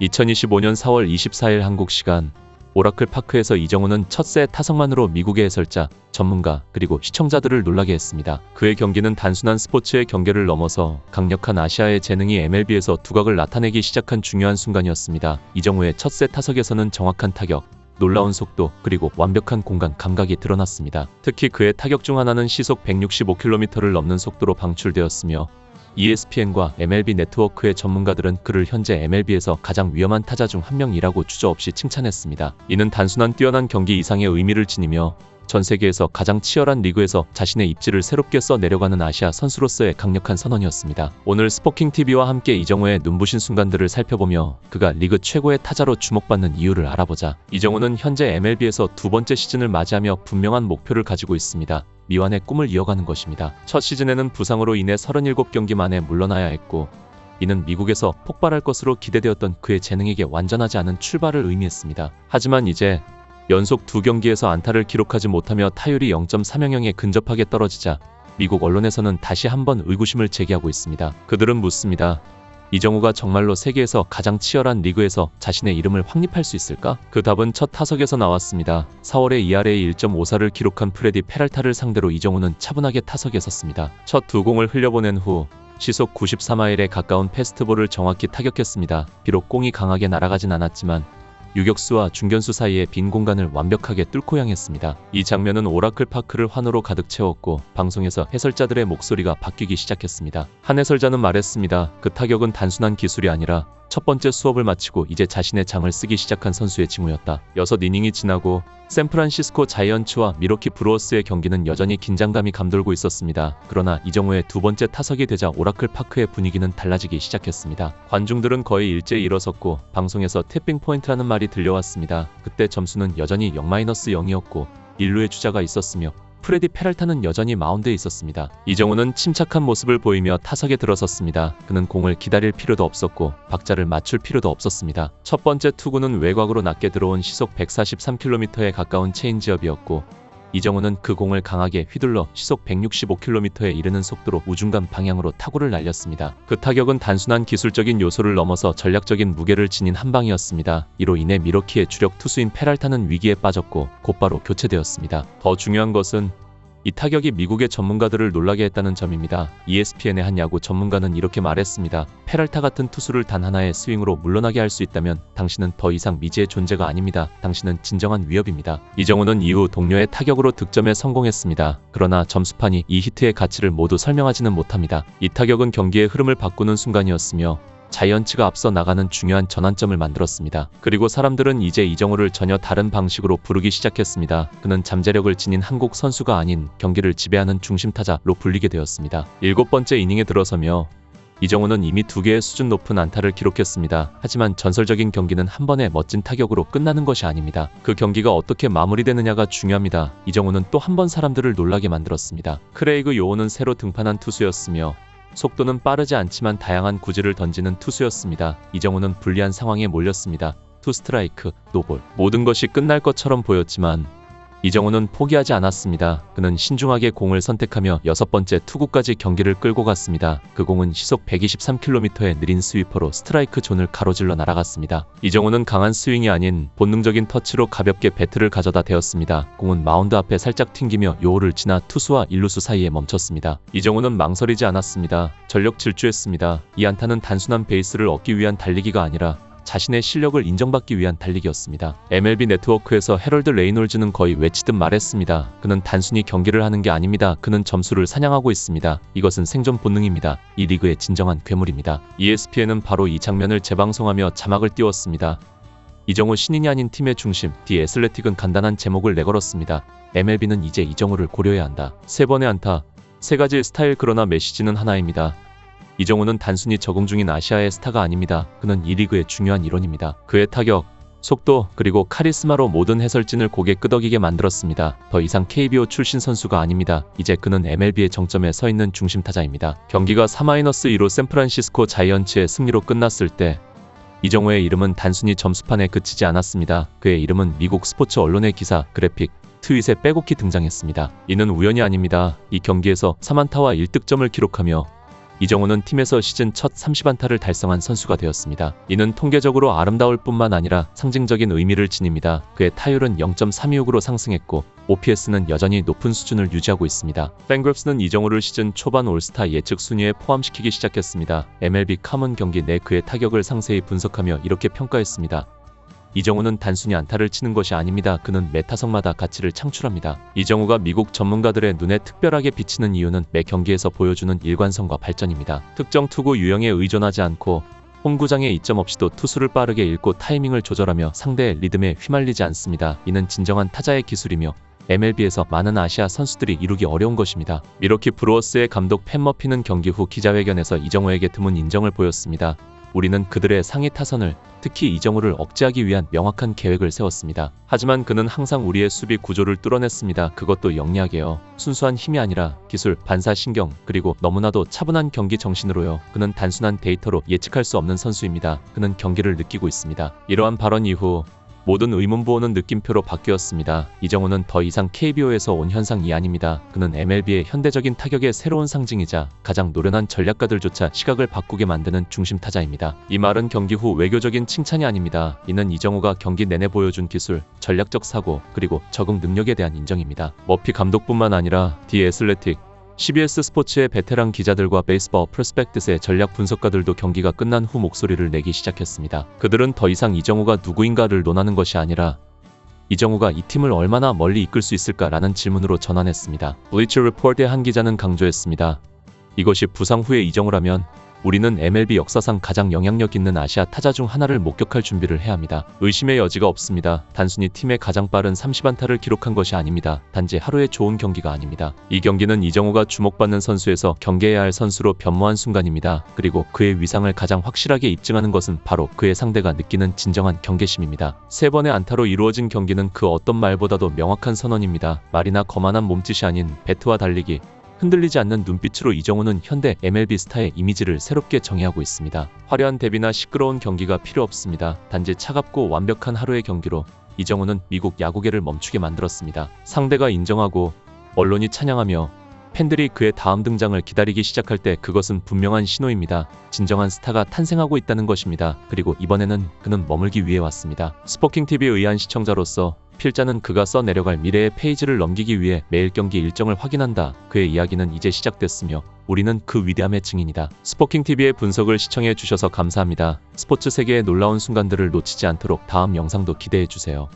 2025년 4월 24일 한국 시간 오라클 파크에서 이정우는 첫세 타석만으로 미국의 해설자, 전문가, 그리고 시청자들을 놀라게 했습니다. 그의 경기는 단순한 스포츠의 경계를 넘어서 강력한 아시아의 재능이 MLB에서 두각을 나타내기 시작한 중요한 순간이었습니다. 이정우의 첫세 타석에서는 정확한 타격, 놀라운 속도 그리고 완벽한 공간 감각이 드러났습니다. 특히 그의 타격 중 하나는 시속 165km를 넘는 속도로 방출되었으며 ESPN과 MLB 네트워크의 전문가들은 그를 현재 MLB에서 가장 위험한 타자 중 한 명이라고 주저없이 칭찬했습니다. 이는 단순한 뛰어난 경기 이상의 의미를 지니며 전 세계에서 가장 치열한 리그에서 자신의 입지를 새롭게 써 내려가는 아시아 선수로서의 강력한 선언이었습니다. 오늘 스포킹 TV와 함께 이정우의 눈부신 순간들을 살펴보며 그가 리그 최고의 타자로 주목받는 이유를 알아보자. 이정우는 현재 MLB에서 두 번째 시즌을 맞이하며 분명한 목표를 가지고 있습니다. 미완의 꿈을 이어가는 것입니다. 첫 시즌에는 부상으로 인해 37경기 만에 물러나야 했고 이는 미국에서 폭발할 것으로 기대되었던 그의 재능에게 완전하지 않은 출발을 의미했습니다. 하지만 이제 연속 두 경기에서 안타를 기록하지 못하며 타율이 0.300에 근접하게 떨어지자 미국 언론에서는 다시 한번 의구심을 제기하고 있습니다. 그들은 묻습니다. 이정우가 정말로 세계에서 가장 치열한 리그에서 자신의 이름을 확립할 수 있을까? 그 답은 첫 타석에서 나왔습니다. 4월에 ERA 1.54를 기록한 프레디 페랄타를 상대로 이정우는 차분하게 타석에 섰습니다. 첫 두 공을 흘려보낸 후 시속 94마일에 가까운 패스트볼을 정확히 타격했습니다. 비록 공이 강하게 날아가진 않았지만 유격수와 중견수 사이의 빈 공간을 완벽하게 뚫고 향했습니다. 이 장면은 오라클 파크를 환호로 가득 채웠고 방송에서 해설자들의 목소리가 바뀌기 시작했습니다. 한 해설자는 말했습니다. 그 타격은 단순한 기술이 아니라 첫 번째 수업을 마치고 이제 자신의 장을 쓰기 시작한 선수의 징후였다. 여섯 이닝이 지나고 샌프란시스코 자이언츠와 미러키 브루어스의 경기는 여전히 긴장감이 감돌고 있었습니다. 그러나 이정우의 두 번째 타석이 되자 오라클 파크의 분위기는 달라지기 시작했습니다. 관중들은 거의 일제히 일어섰고 방송에서 태핑 포인트라는 말이 들려왔습니다. 그때 점수는 여전히 0-0이었고 1루의 주자가 있었으며 프레디 페랄타는 여전히 마운드에 있었습니다. 이정우는 침착한 모습을 보이며 타석에 들어섰습니다. 그는 공을 기다릴 필요도 없었고 박자를 맞출 필요도 없었습니다. 첫 번째 투구는 외곽으로 낮게 들어온 시속 143km에 가까운 체인지업이었고 이정우는 그 공을 강하게 휘둘러 시속 165km에 이르는 속도로 우중간 방향으로 타구를 날렸습니다. 그 타격은 단순한 기술적인 요소를 넘어서 전략적인 무게를 지닌 한 방이었습니다. 이로 인해 미러키의 주력 투수인 페랄타는 위기에 빠졌고 곧바로 교체되었습니다. 더 중요한 것은 이 타격이 미국의 전문가들을 놀라게 했다는 점입니다. ESPN의 한 야구 전문가는 이렇게 말했습니다. 페랄타 같은 투수를 단 하나의 스윙으로 물러나게 할 수 있다면 당신은 더 이상 미지의 존재가 아닙니다. 당신은 진정한 위협입니다. 이정우는 이후 동료의 타격으로 득점에 성공했습니다. 그러나 점수판이 이 히트의 가치를 모두 설명하지는 못합니다. 이 타격은 경기의 흐름을 바꾸는 순간이었으며 자이언츠가 앞서 나가는 중요한 전환점을 만들었습니다. 그리고 사람들은 이제 이정우를 전혀 다른 방식으로 부르기 시작했습니다. 그는 잠재력을 지닌 한국 선수가 아닌 경기를 지배하는 중심타자로 불리게 되었습니다. 일곱 번째 이닝에 들어서며 이정우는 이미 두 개의 수준 높은 안타를 기록했습니다. 하지만 전설적인 경기는 한 번의 멋진 타격으로 끝나는 것이 아닙니다. 그 경기가 어떻게 마무리되느냐가 중요합니다. 이정우는 또 한 번 사람들을 놀라게 만들었습니다. 크레이그 요원은 새로 등판한 투수였으며 속도는 빠르지 않지만 다양한 구질을 던지는 투수였습니다. 이정우는 불리한 상황에 몰렸습니다. 투 스트라이크, 노볼. 모든 것이 끝날 것처럼 보였지만 이정우는 포기하지 않았습니다. 그는 신중하게 공을 선택하며 여섯 번째 투구까지 경기를 끌고 갔습니다. 그 공은 시속 123km의 느린 스위퍼로 스트라이크 존을 가로질러 날아갔습니다. 이정우는 강한 스윙이 아닌 본능적인 터치로 가볍게 배트를 가져다 대었습니다. 공은 마운드 앞에 살짝 튕기며 요호를 지나 투수와 일루수 사이에 멈췄습니다. 이정우는 망설이지 않았습니다. 전력 질주했습니다. 이 안타는 단순한 베이스를 얻기 위한 달리기가 아니라 자신의 실력을 인정받기 위한 달리기였습니다. MLB 네트워크에서 헤럴드 레이놀즈는 거의 외치듯 말했습니다. 그는 단순히 경기를 하는 게 아닙니다. 그는 점수를 사냥하고 있습니다. 이것은 생존 본능입니다. 이 리그의 진정한 괴물입니다. ESPN은 바로 이 장면을 재방송하며 자막을 띄웠습니다. 이정우 신인이 아닌 팀의 중심, 디 애슬레틱은 간단한 제목을 내걸었습니다. MLB는 이제 이정우를 고려해야 한다. 세 번의 안타, 세 가지 스타일 그러나 메시지는 하나입니다. 이정우는 단순히 적응 중인 아시아의 스타가 아닙니다. 그는 이 리그의 중요한 일원입니다. 그의 타격, 속도 그리고 카리스마로 모든 해설진을 고개 끄덕이게 만들었습니다. 더 이상 KBO 출신 선수가 아닙니다. 이제 그는 MLB의 정점에 서 있는 중심 타자입니다. 경기가 4-2로 샌프란시스코 자이언츠의 승리로 끝났을 때 이정우의 이름은 단순히 점수판에 그치지 않았습니다. 그의 이름은 미국 스포츠 언론의 기사, 그래픽, 트윗에 빼곡히 등장했습니다. 이는 우연이 아닙니다. 이 경기에서 3안타와 1득점을 기록하며 이정우는 팀에서 시즌 첫 30안타를 달성한 선수가 되었습니다. 이는 통계적으로 아름다울 뿐만 아니라 상징적인 의미를 지닙니다. 그의 타율은 0.326으로 상승했고 OPS는 여전히 높은 수준을 유지하고 있습니다. 팬그룹스는 이정우를 시즌 초반 올스타 예측 순위에 포함시키기 시작했습니다. MLB 카문 경기 내 그의 타격을 상세히 분석하며 이렇게 평가했습니다. 이정우는 단순히 안타를 치는 것이 아닙니다. 그는 매 타석마다 가치를 창출합니다. 이정우가 미국 전문가들의 눈에 특별하게 비치는 이유는 매 경기에서 보여주는 일관성과 발전입니다. 특정 투구 유형에 의존하지 않고 홈구장에 이점 없이도 투수를 빠르게 읽고 타이밍을 조절하며 상대의 리듬에 휘말리지 않습니다. 이는 진정한 타자의 기술이며 MLB에서 많은 아시아 선수들이 이루기 어려운 것입니다. 미로키 브루어스의 감독 팬 머피는 경기 후 기자회견에서 이정우에게 드문 인정을 보였습니다. 우리는 그들의 상위 타선을 특히 이정우를 억제하기 위한 명확한 계획을 세웠습니다. 하지만 그는 항상 우리의 수비 구조를 뚫어냈습니다. 그것도 영리하게요. 순수한 힘이 아니라 기술, 반사 신경, 그리고 너무나도 차분한 경기 정신으로요. 그는 단순한 데이터로 예측할 수 없는 선수입니다. 그는 경기를 느끼고 있습니다. 이러한 발언 이후 모든 의문부호는 느낌표로 바뀌었습니다. 이정우는 더 이상 KBO에서 온 현상이 아닙니다. 그는 MLB의 현대적인 타격의 새로운 상징이자 가장 노련한 전략가들조차 시각을 바꾸게 만드는 중심 타자입니다. 이 말은 경기 후 외교적인 칭찬이 아닙니다. 이는 이정우가 경기 내내 보여준 기술, 전략적 사고, 그리고 적응 능력에 대한 인정입니다. 머피 감독뿐만 아니라 디 애슬레틱, CBS 스포츠의 베테랑 기자들과 베이스볼 프로스펙트스의 전략 분석가들도 경기가 끝난 후 목소리를 내기 시작했습니다. 그들은 더 이상 이정우가 누구인가를 논하는 것이 아니라 이정우가 이 팀을 얼마나 멀리 이끌 수 있을까라는 질문으로 전환했습니다. 블리처 리포트의 한 기자는 강조했습니다. 이것이 부상 후의 이정우라면 우리는 MLB 역사상 가장 영향력 있는 아시아 타자 중 하나를 목격할 준비를 해야 합니다. 의심의 여지가 없습니다. 단순히 팀의 가장 빠른 30안타를 기록한 것이 아닙니다. 단지 하루의 좋은 경기가 아닙니다. 이 경기는 이정우가 주목받는 선수에서 경계해야 할 선수로 변모한 순간입니다. 그리고 그의 위상을 가장 확실하게 입증하는 것은 바로 그의 상대가 느끼는 진정한 경계심입니다. 세 번의 안타로 이루어진 경기는 그 어떤 말보다도 명확한 선언입니다. 말이나 거만한 몸짓이 아닌 배트와 달리기, 흔들리지 않는 눈빛으로 이정우는 현대 MLB 스타의 이미지를 새롭게 정의하고 있습니다. 화려한 대비나 시끄러운 경기가 필요 없습니다. 단지 차갑고 완벽한 하루의 경기로 이정우는 미국 야구계를 멈추게 만들었습니다. 상대가 인정하고 언론이 찬양하며 팬들이 그의 다음 등장을 기다리기 시작할 때 그것은 분명한 신호입니다. 진정한 스타가 탄생하고 있다는 것입니다. 그리고 이번에는 그는 머물기 위해 왔습니다. 스포킹 TV에 의한 시청자로서 필자는 그가 써 내려갈 미래의 페이지를 넘기기 위해 매일 경기 일정을 확인한다. 그의 이야기는 이제 시작됐으며 우리는 그 위대함의 증인이다. 스포킹 TV의 분석을 시청해 주셔서 감사합니다. 스포츠 세계의 놀라운 순간들을 놓치지 않도록 다음 영상도 기대해 주세요.